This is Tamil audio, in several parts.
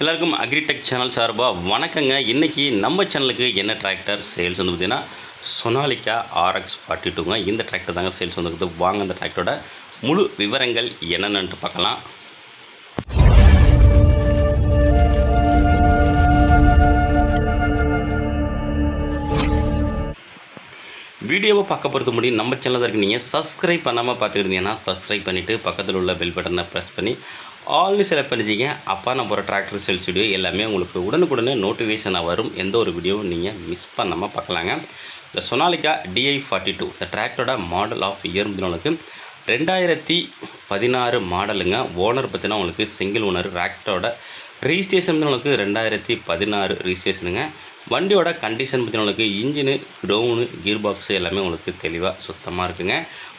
எல்லாருக்கும் அக்ரிடெக் சேனல் சார்பாக வணக்கங்க. இன்றைக்கி நம்ம சேனலுக்கு என்ன டிராக்டர் சேல்ஸ் வந்து பார்த்தீங்கன்னா சொனாலிக்கா ஆர்எக்ஸ் ஃபார்ட்டி டூங்க இந்த டிராக்டர் தாங்க சேல்ஸ் வந்துருக்குது வாங்க அந்த டிராக்டரோட முழு விவரங்கள் என்னென்னு பார்க்கலாம். வீடியோவை பார்க்க பொறுத்த முடியும் நம்ம சேனலில் இருக்கு நீங்கள் சப்ஸ்கிரைப் பண்ணாமல் பார்த்துக்கிட்டீங்கன்னா சப்ஸ்கிரைப் பண்ணிவிட்டு பக்கத்தில் உள்ள பெல் பட்டனை ப்ரெஸ் பண்ணி ஆல்னு செலக்ட் பண்ணிச்சிங்க அப்பா நான் போகிற டிராக்டர் சேல்ஸ் வீடியோ எல்லாமே உங்களுக்கு உடனுக்குடனே நோட்டிஃபிகேஷனாக வரும். எந்த ஒரு வீடியோவும் நீங்கள் மிஸ் பண்ணாமல் பார்க்கலாங்க. இந்த சொனாலிக்கா டிஐ ஃபார்ட்டி டூ இந்த டிராக்டரோட மாடல் ஆஃப் இயர் உங்களுக்கு ரெண்டாயிரத்தி பதினாறு மாடலுங்க ஓனர் பார்த்தீங்கன்னா உங்களுக்கு சிங்கிள் ஓனர் டிராக்டரோட ரிஜிஸ்ட்ரேஷன் உங்களுக்கு ரெண்டாயிரத்தி பதினாறு ரிஜிஸ்ட்ரேஷனுங்க வண்டியோட கண்டிஷன் பற்றி உங்களுக்கு இன்ஜினு டவுனு கீர் பாக்ஸு எல்லாமே உங்களுக்கு தெளிவாக சுத்தமாக இருக்குங்க.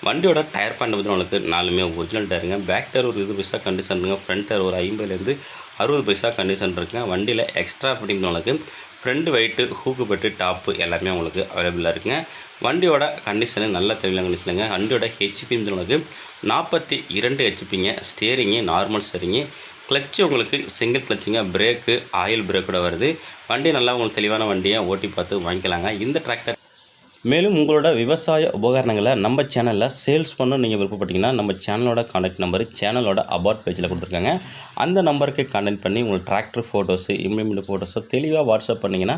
வண்டியோட டயர் பேண்ட் பற்றி உங்களுக்கு நாலுமே ஒரிஜினல் டயருங்க பேக் டயர் ஒரு இருபது பைசா கண்டிஷனுங்க ஃப்ரண்ட் டயர் ஒரு ஐம்பதுலேருந்து அறுபது பைசா கண்டிஷன் இருக்குங்க. வண்டியில் எக்ஸ்ட்ரா ஃபிட்டிங் உங்களுக்கு front weight hook bed top எல்லாமே உங்களுக்கு அவைலபிளாக இருக்குங்க. வண்டியோட கண்டிஷனு நல்ல தெளிவான கண்டிஷனுங்க வண்டியோட ஹெச்பி உங்களுக்கு நாற்பத்தி இரண்டு ஹெச்பிங்க ஸ்டேரிங்கு நார்மல் ஸ்டேரிங்கு கிளச்சு உங்களுக்கு சிங்கிள் கிளச்சுங்க பிரேக்கு ஆயில் பிரேக்கோட வருது. வண்டி நல்லா உங்களுக்கு தெளிவான வண்டியை ஓட்டி பார்த்து வாங்கிக்கலாங்க. இந்த டிராக்டர் மேலும் உங்களோட விவசாய உபகரணங்களை நம்ம சேனலில் சேல்ஸ் பண்ண. நீங்கள் விருப்பப்பட்டீங்கன்னா நம்ம சேனலோட காண்டாக்ட் நம்பர் சேனலோட அபார்ட் பேஜில் கொடுத்துருக்காங்க. அந்த நம்பருக்கு காண்டாக்ட் பண்ணி உங்களுக்கு டிராக்டர் ஃபோட்டோஸு இம்ப்ளிமெண்ட் ஃபோட்டோஸோ தெளிவாக வாட்ஸ்அப் பண்ணிங்கன்னா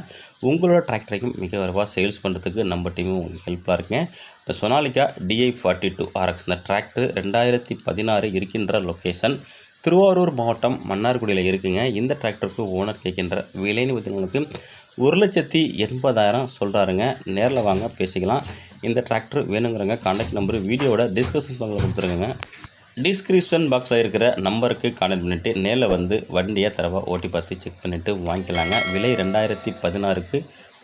உங்களோட டிராக்டரையும் மிக விரைவாக சேல்ஸ் பண்ணுறதுக்கு நம்ம டீமும் உங்களுக்கு ஹெல்ப்ஃபுல்லாக இருக்குங்க. இந்த Sonalika DI forty two RX இந்த டிராக்டர் ரெண்டாயிரத்தி பதினாறு இருக்கின்ற லொக்கேஷன் திருவாரூர் மாவட்டம் மன்னார்குடியில் இருக்குங்க. இந்த டிராக்டருக்கு ஓனர் கேட்கின்ற விலைன்னு பார்த்தீங்களுக்கு ஒரு லட்சத்தி எண்பதாயிரம் சொல்கிறாருங்க நேரில் வாங்க பேசிக்கலாம். இந்த டிராக்டர் வேணுங்கிறங்க கான்டாக்ட் நம்பர் வீடியோவோட டிஸ்கஷன் பாக்ஸில் கொடுத்துருங்க டிஸ்கிரிப்ஷன் பாக்ஸில் இருக்கிற நம்பருக்கு கான்டாக்ட் பண்ணிவிட்டு நேரில் வந்து வண்டியை தரவாக ஓட்டி பார்த்து செக் பண்ணிவிட்டு வாங்கிக்கலாங்க. விலை ரெண்டாயிரத்தி பதினாறுக்கு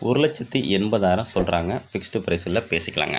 ஒரு லட்சத்தி எண்பதாயிரம் சொல்கிறாங்க ஃபிக்ஸ்டு ப்ரைஸில் பேசிக்கலாங்க.